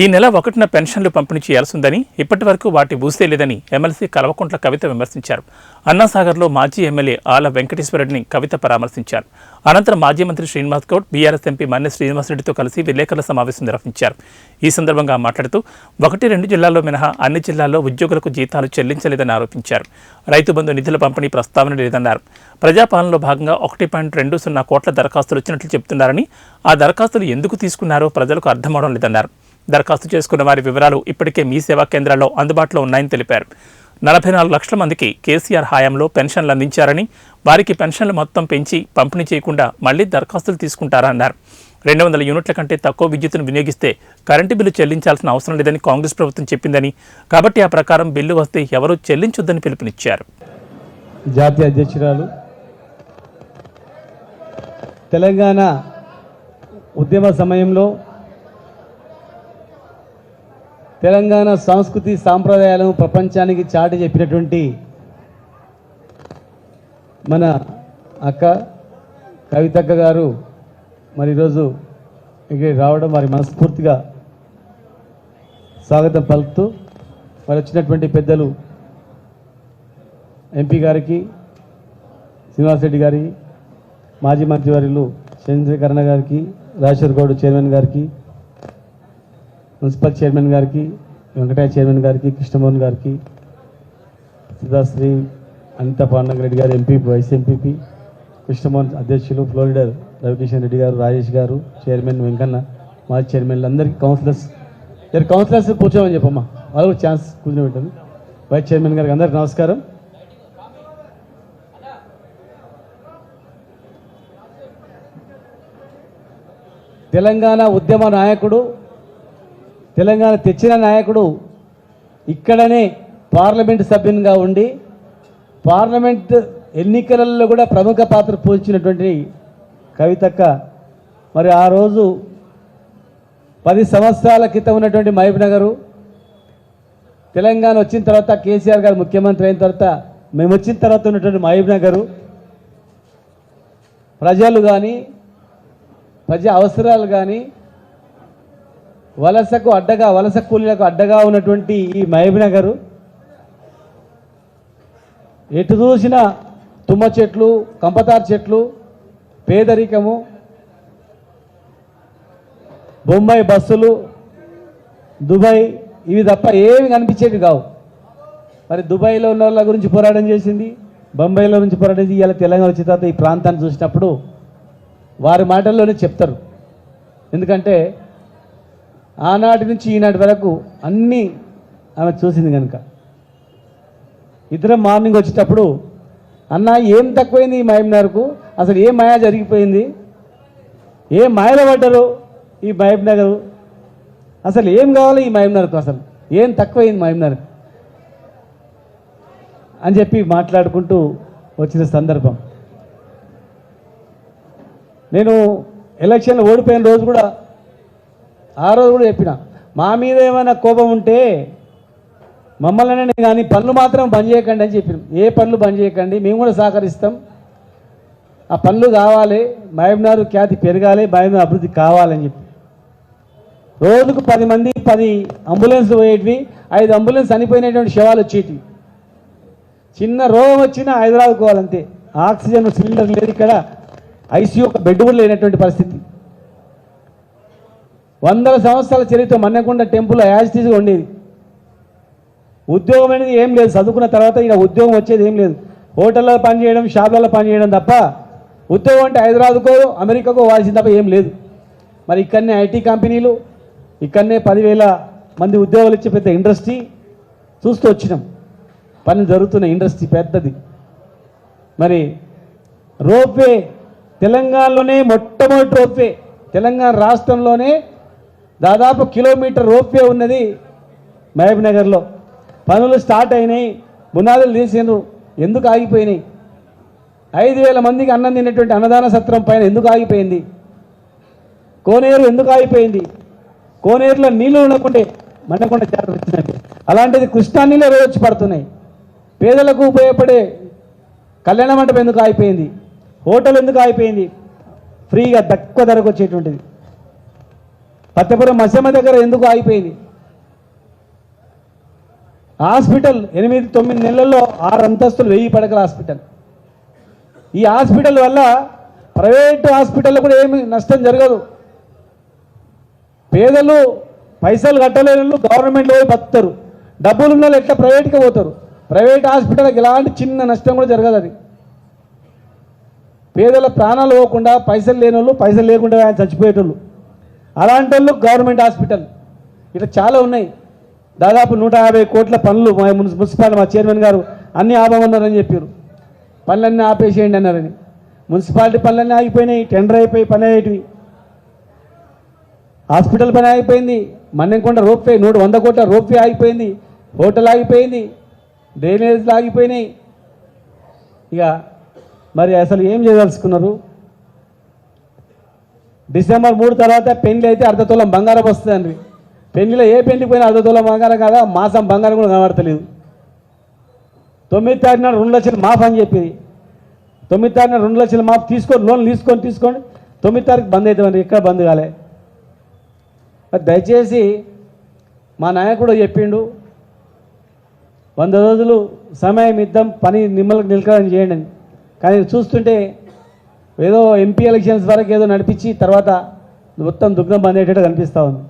ఈ నెల ఒకటిన పెన్షన్లు పంపిణీ చేయాల్సిందని ఇప్పటి వరకు వాటి బూసే లేదని ఎమ్మెల్సీ కల్వకుంట్ల కవిత విమర్శించారు. అన్నాసాగర్లో మాజీ ఎమ్మెల్యే ఆల వెంకటేశ్వరరెడ్డిని కవిత పరామర్శించారు. అనంతరం మాజీ మంత్రి శ్రీనివాస్ గౌడ్ బీఆర్ఎస్ ఎంపీ మన్నె శ్రీనివాసరెడ్డితో కలిసి విలేకరుల సమావేశం నిర్వహించారు. ఈ సందర్భంగా మాట్లాడుతూ ఒకటి రెండు జిల్లాల్లో మినహా అన్ని జిల్లాల్లో ఉద్యోగులకు జీతాలు చెల్లించలేదని ఆరోపించారు. రైతు బంధు నిధుల పంపిణీ ప్రస్తావన లేదన్నారు. ప్రజాపాలనలో భాగంగా ఒకటి పాయింట్ రెండు సున్నా కోట్ల దరఖాస్తులు వచ్చినట్లు చెబుతున్నారని ఆ దరఖాస్తులు ఎందుకు తీసుకున్నారో ప్రజలకు అర్థమవడం లేదన్నారు. దరఖాస్తు చేసుకున్న వారి వివరాలు ఇప్పటికే మీ సేవా కేంద్రాల్లో అందుబాటులో ఉన్నాయని తెలిపారు. నలభై నాలుగు లక్షల మందికి కేసీఆర్ హయాంలో పెన్షన్లు అందించారని వారికి పెన్షన్లు మొత్తం పెంచి పంపిణీ చేయకుండా మళ్ళీ దరఖాస్తులు తీసుకుంటారన్నారు. రెండు వందల యూనిట్ల కంటే తక్కువ విద్యుత్తును వినియోగిస్తే కరెంటు బిల్లు చెల్లించాల్సిన అవసరం లేదని కాంగ్రెస్ ప్రభుత్వం చెప్పిందని కాబట్టి ఆ ప్రకారం బిల్లు వస్తే ఎవరూ చెల్లించొద్దని పిలుపునిచ్చారు. జాతీయ అధ్యక్షురాలు తెలంగాణ ఉద్యమ సమయంలో తెలంగాణ సంస్కృతి సాంప్రదాయాలను ప్రపంచానికి చాటి చెప్పినటువంటి మన అక్క కవితక్క గారు మరి ఈరోజు ఇక్కడికి రావడం వారి మనస్ఫూర్తిగా స్వాగతం పలుకుతూ మరి వచ్చినటువంటి పెద్దలు ఎంపీ గారికి శ్రీనివాసరెడ్డి గారి మాజీ మంత్రివర్యులు చంద్రకరణ గారికి రాజశేఖర్ గౌడ్ చైర్మన్ గారికి మున్సిపల్ చైర్మన్ గారికి వెంకటయ్య చైర్మన్ గారికి కృష్ణమోహన్ గారికి సిద్ధాశ్రీ అనిత పాండంగరెడ్డి గారు ఎంపీ వైస్ ఎంపీపీ కృష్ణమోహన్ అధ్యక్షులు ఫ్లోరిడర్ రవికిషన్ రెడ్డి గారు రాజేష్ గారు చైర్మన్ వెంకన్న మాజీ చైర్మన్లు అందరికీ కౌన్సిలర్స్. ఇద్దరు కౌన్సిలర్స్ కూర్చోమని చెప్పమ్మా. వాళ్ళు ఛాన్స్ కూర్చొని పెట్టండి. వైస్ చైర్మన్ గారికి అందరికీ నమస్కారం. తెలంగాణ ఉద్యమ నాయకుడు తెలంగాణ తెచ్చిన నాయకుడు ఇక్కడనే పార్లమెంట్ సభ్యునిగా ఉండి పార్లమెంట్ ఎన్నికలలో కూడా ప్రముఖ పాత్ర పోషించినటువంటి కవితక్క మరి ఆ రోజు పది సంవత్సరాల క్రితం ఉన్నటువంటి మహబూబ్ నగరు తెలంగాణ వచ్చిన తర్వాత కేసీఆర్ గారు ముఖ్యమంత్రి అయిన తర్వాత మేము వచ్చిన తర్వాత ఉన్నటువంటి మహబూబ్ నగరు ప్రజలు కానీ ప్రజా అవసరాలు కానీ వలసకు అడ్డగా వలస కూలీలకు అడ్డగా ఉన్నటువంటి ఈ మహబూబ్ ఎటు చూసిన తుమ్మ చెట్లు కంపతార్ చెట్లు పేదరికము బొంబాయి బస్సులు దుబాయ్ ఇవి తప్ప ఏమి కనిపించేవి కావు. మరి దుబాయ్లో ఉన్న వాళ్ళ గురించి పోరాటం చేసింది బొంబాయిలో నుంచి పోరాటం చేసి ఇవాళ తెలంగాణ వచ్చిన తర్వాత ఈ ప్రాంతాన్ని చూసినప్పుడు వారి మాటల్లోనే చెప్తారు. ఎందుకంటే ఆనాటి నుంచి ఈనాటి వరకు అన్నీ ఆమె చూసింది కనుక. ఇద్దరం మార్నింగ్ వచ్చేటప్పుడు అన్న ఏం తక్కువైంది ఈ మహబూబ్నగర్కు అసలు ఏ మాయ జరిగిపోయింది? ఏ మాయలో పడ్డరు ఈ మహబూబ్నగర్ అసలు ఏం కావాలి ఈ మహబూబ్నగర్కు అసలు? ఏం తక్కువైంది మహబూబ్నగర్ అని చెప్పి మాట్లాడుకుంటూ వచ్చిన సందర్భం. నేను ఎలక్షన్లో ఓడిపోయిన రోజు కూడా ఆ రోజు కూడా చెప్పిన మా మీద ఏమైనా కోపం ఉంటే మమ్మల్ని కానీ పనులు మాత్రం బంద్ చేయకండి అని చెప్పిన. ఏ పనులు బంద్ చేయకండి మేము కూడా సహకరిస్తాం. ఆ పనులు కావాలి మహబూబ్నగర్ ఖ్యాతి పెరగాలి మహబూబ్నగర్ అభివృద్ధి కావాలని చెప్పి రోజుకు పది మంది పది అంబులెన్స్ పోయేటివి. ఐదు అంబులెన్స్ చనిపోయినటువంటి శవాలు వచ్చేటివి. చిన్న రోగం వచ్చినా హైదరాబాద్ పోవాలంతే. ఆక్సిజన్ సిలిండర్ లేదు ఇక్కడ. ఐసీయూ ఒక బెడ్ కూడా లేనటువంటి పరిస్థితి. వందల సంవత్సరాల చరిత్ర మన్నకొండ టెంపుల్ యాజిటీజ్గా ఉండేది. ఉద్యోగం అనేది ఏం లేదు చదువుకున్న తర్వాత ఇక ఉద్యోగం వచ్చేది ఏం లేదు. హోటల్లో పనిచేయడం షాపులలో పనిచేయడం తప్ప ఉద్యోగం అంటే హైదరాబాద్కో అమెరికాకో వాల్సింది తప్ప ఏం లేదు. మరి ఇక్కడనే ఐటీ కంపెనీలు ఇక్కడనే పదివేల మంది ఉద్యోగాలు ఇచ్చే పెద్ద ఇండస్ట్రీ చూస్తూ వచ్చినాం. పని జరుగుతున్న ఇండస్ట్రీ పెద్దది. మరి రోప్వే తెలంగాణలోనే మొట్టమొదటి రోప్వే తెలంగాణ రాష్ట్రంలోనే దాదాపు కిలోమీటర్ రోప్వే ఉన్నది మహబూబ్ నగర్లో. పనులు స్టార్ట్ అయినాయి. బునాదులు తీసిండ్రు. ఎందుకు ఆగిపోయినాయి? ఐదు వేల మందికి అన్నం తినేటువంటి అన్నదాన సత్రం పైన ఎందుకు ఆగిపోయింది? కోనేరు ఎందుకు ఆగిపోయింది? కోనేరులో నీళ్ళు ఉండకుంటే మండకుండా జాగ్రత్త వచ్చినట్టు. అలాంటిది కృష్ణా నీళ్ళు రోజు వచ్చి పడుతున్నాయి. పేదలకు ఉపయోగపడే కళ్యాణ మండపం ఎందుకు ఆగిపోయింది? హోటల్ ఎందుకు ఆగిపోయింది? ఫ్రీగా తక్కువ ధరకు వచ్చేటువంటిది. పత్తపురం మసమ్మ దగ్గర ఎందుకు ఆగిపోయింది? హాస్పిటల్ ఎనిమిది తొమ్మిది నెలల్లో ఆరు అంతస్తులు వెయ్యి పడకల హాస్పిటల్. ఈ హాస్పిటల్ వల్ల ప్రైవేట్ హాస్పిటల్లో కూడా ఏమి నష్టం జరగదు. పేదలు పైసలు కట్టలేని వాళ్ళు గవర్నమెంట్లో పోయి బతుకుతారు. డబ్బులు ఉన్న ఎట్లా ప్రైవేట్కి పోతారు? ప్రైవేట్ హాస్పిటల్కి ఎలాంటి చిన్న నష్టం కూడా జరగదు అది. పేదల ప్రాణాలు పోకుండా పైసలు లేని వాళ్ళు పైసలు లేకుండా చచ్చిపోయేటోళ్ళు. అలాంటి వాళ్ళు గవర్నమెంట్ హాస్పిటల్ ఇట్లా చాలా ఉన్నాయి. దాదాపు నూట యాభై కోట్ల పనులు మా మున్సిపాలిటీ మా చైర్మన్ గారు అన్నీ ఆపమన్నారని చెప్పారు. పనులన్నీ ఆపేసేయండి అన్నారని. మున్సిపాలిటీ పనులన్నీ ఆగిపోయినాయి. టెండర్ అయిపోయి పని అయ్యేటివి. హాస్పిటల్ పని ఆగిపోయింది. మన్నెంకొండ రోప్వే నూట వంద కోట్ల రోప్వే ఆగిపోయింది. హోటల్ ఆగిపోయింది. డ్రైనేజ్లు ఆగిపోయినాయి. ఇక మరి అసలు ఏం చేయదలుచుకున్నారు? డిసెంబర్ మూడు తర్వాత పెళ్ళి అయితే అర్ధతులం బంగారం వస్తుందండి పెళ్ళిలో ఏ పెళ్ళికి పోయినా అర్ధతులం బంగారం కాదా? మాసం బంగారం కూడా కనబడతలేదు. తొమ్మిది తారీఖున రెండు లక్షలు మాఫ్ అని చెప్పింది. తొమ్మిది తారీఖున రెండు లక్షలు మాఫ్ తీసుకొని లోన్ తీసుకొని తీసుకోండి తొమ్మిది తారీఖు బంద్ అవుతామండి ఇక్కడ బంద్ కాలే. దయచేసి మా నాయకుడు చెప్పిండు వంద రోజులు సమయం ఇద్దాం పని నిమ్మలకు నిలకడం చేయండి కానీ చూస్తుంటే ఏదో ఎంపీ ఎలక్షన్స్ వరకు ఏదో నడిపించి తర్వాత మొత్తం దుగ్ధం బంద్ కనిపిస్తూ ఉంది.